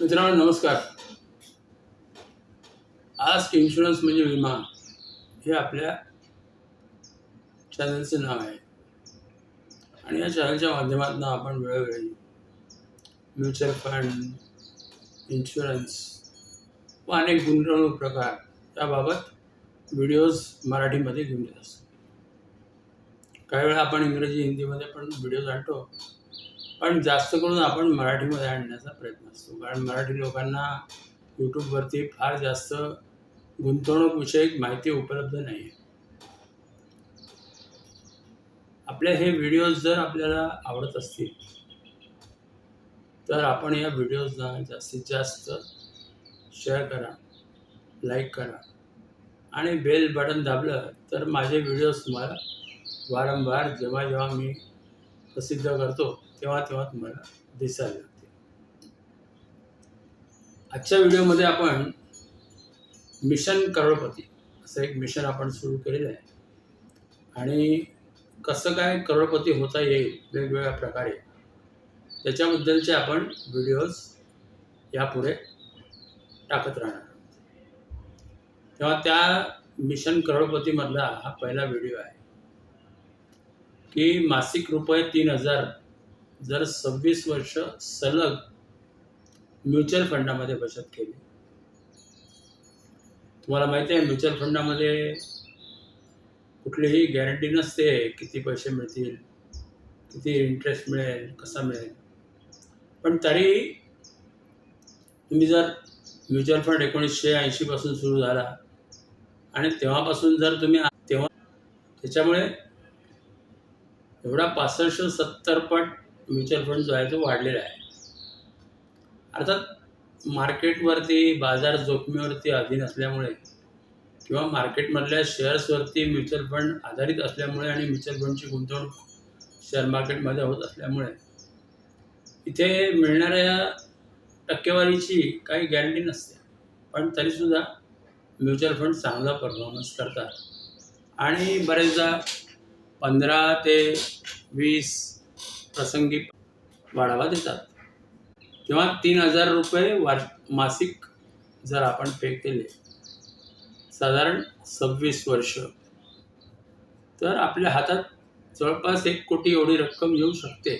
मित्रांनो नमस्कार. आज इन्शुरन्स म्हणजे विमा. हे आपल्या चॅनलचं नाव आहे. आणि या चॅनलच्या माध्यमातून आपण वेळोवेळी म्युच्युअल फंड इन्शुरन्स व अनेक गुंतवणूक प्रकार याबाबत व्हिडिओज मराठीमध्ये घेऊन येत असतो. काही वेळा आपण इंग्रजी हिंदीमध्ये पण व्हिडिओज आणतो. पण जास्त करून आपण मराठीमध्ये आणण्याचा प्रयत्न असतो. कारण मराठी लोकांना यूट्यूबवरती फार जास्त गुंतवणूकविषयक माहिती उपलब्ध नाही आहे आपले हे व्हिडिओज जर आपल्याला आवडत असतील तर आपण या व्हिडिओजना जास्तीत जास्त शेअर करा लाईक करा आणि बेल बटन दाबलं तर माझे व्हिडिओज तुम्हाला वारंवार जेव्हा जेव्हा मी प्रसिद्ध करतो तेव्हा तेव्हा तुम्हाला दिसायला लागते. आजच्या व्हिडिओमध्ये आपण मिशन करोडपती असं एक मिशन आपण सुरू केलेलं आहे. आणि कसं काय करोडपती होता येईल वेगवेगळ्या प्रकारे त्याच्याबद्दलचे आपण व्हिडिओज यापुढे टाकत राहणार आहोत. तेव्हा त्या मिशन करोडपतीमधला हा पहिला व्हिडिओ आहे की मासिक रुपये तीन हजार जर सव्वीस वर्ष सलग म्युच्युअल फंडामध्ये बचत केली. तुम्हाला माहिती आहे म्युच्युअल फंडामध्ये कुठलीही गॅरंटी नसते किती पैसे मिळतील किती इंटरेस्ट मिळेल कसा मिळेल. पण तरी तुम्ही जर म्युच्युअल फंड एकोणीसशे ऐंशीपासून सुरू झाला आणि तेव्हापासून जर तुम्ही तेव्हा त्याच्यामुळे एवढा पासष्ट सत्तर पट म्युच्युअल फंड जो आहे तो वाढलेला आहे. अर्थात मार्केटवरती बाजार जोखमीवरती अधीन असल्यामुळे किंवा मार्केटमधल्या शेअर्सवरती म्युच्युअल फंड आधारित असल्यामुळे आणि म्युच्युअल फंडची गुंतवणूक शेअर मार्केटमध्ये होत असल्यामुळे इथे मिळणाऱ्या टक्केवारीची काही गॅरंटी नसते. पण तरीसुद्धा म्युच्युअल फंड चांगला परफॉर्मन्स करतात. आणि बरेचदा पंधरा ते वीस प्रसंगी वाढावा देतात. तेव्हा तीन हजार रुपये वार मासिक जर आपण पे केले साधारण सव्वीस वर्ष तर आपल्या हातात जवळपास एक कोटी एवढी रक्कम येऊ शकते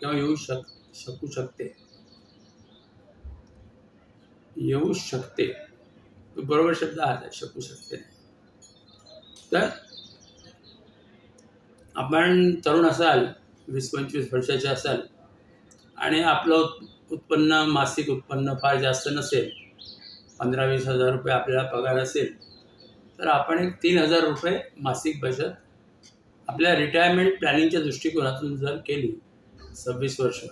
किंवा येऊ शक शकू शकते. येऊ शकते. बरोबर शब्द हात शकू शकते. तर आपण तरुण असाल वीस पंचवीस वर्षाचे असाल आणि आपलं उत्पन्न मासिक उत्पन्न फार जास्त नसेल पंधरा वीस हजार रुपये आपल्याला पगार असेल तर आपण एक तीन हजार रुपये मासिक बचत आपल्या रिटायरमेंट प्लॅनिंगच्या दृष्टिकोनातून जर केली सव्वीस वर्ष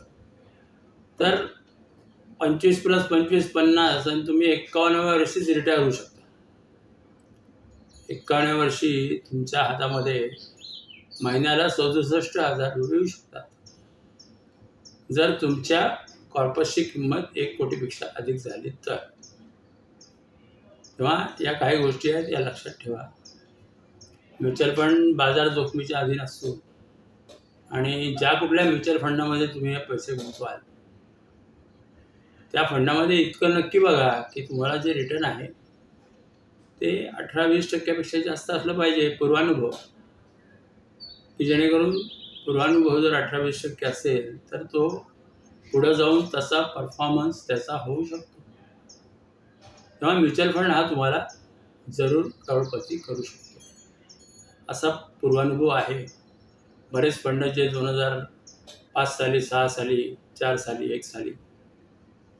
तर पंचवीस प्लस पंचवीस पन्नास आणि तुम्ही एक्कावन्नव्या वर्षीच रिटायर होऊ शकता. एक्कावन्नव्या वर्षी तुमच्या हातामध्ये महिन्याला सदुसष्ट हजार रुपये येऊ शकतात. जर तुमच्या कॉर्पसची किंमत एक कोटीपेक्षा अधिक झाली तर. तेव्हा या काही गोष्टी आहेत या लक्षात ठेवा. म्युच्युअल फंड बाजार जोखमीच्या अधीन असतो. आणि ज्या कुठल्या म्युच्युअल फंडामध्ये तुम्ही हे पैसे गुंतवाल त्या फंडामध्ये इतकं नक्की बघा की तुम्हाला जे रिटर्न आहे ते अठरा वीस टक्क्यापेक्षा जास्त असलं पाहिजे पूर्वानुभव. की जेणेकरून पूर्वानुभव जर अठरावीस शक्य असेल तर तो पुढं जाऊन तसा परफॉर्मन्स त्याचा होऊ शकतो. तेव्हा म्युच्युअल फंड हा तुम्हाला जरूर करोडपती करू शकतो. असा पूर्वानुभव आहे. बरेच फंड जे दोन हजार पाच साली सहा साली चार साली एक साली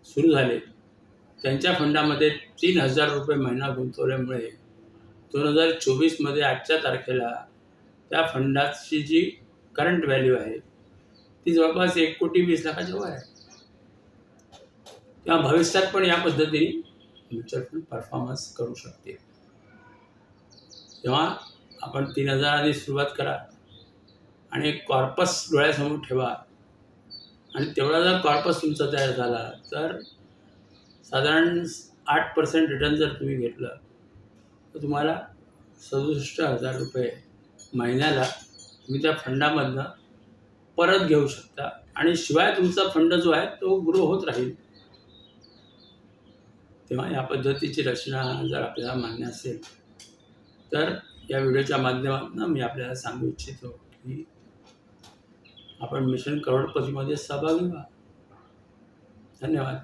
सुरू झाले त्यांच्या फंडामध्ये तीन हजार रुपये महिना गुंतवल्यामुळे दोन हजार चोवीसमध्ये आजच्या तारखेला त्या फंडाची जी करंट व्हॅल्यू आहे ती जवळपास एक कोटी वीस लाखाच्या वर आहे. किंवा भविष्यात पण या पद्धतीने म्युच्युअल फंड परफॉर्मन्स करू शकते तेव्हा आपण तीन हजारांनी सुरुवात करा आणि कॉर्पस डोळ्यासमोर ठेवा. आणि तेवढा जर कॉर्पस तुमचा तयार झाला तर साधारण आठ पर्सेंट रिटर्न जर तुम्ही घेतलं तर तुम्हाला सदुसष्ट हजार रुपये महिन्याला तुम्ही त्या फंडामधनं परत घेऊ शकता. आणि शिवाय तुमचा फंड जो आहे तो ग्रो होत राहील. तेव्हा या पद्धतीची रचना जर आपल्याला मान्य असेल तर या व्हिडिओच्या माध्यमातून मी आपल्याला सांगू इच्छितो की आपण मिशन करोडपतीमध्ये सहभागी व्हा. धन्यवाद.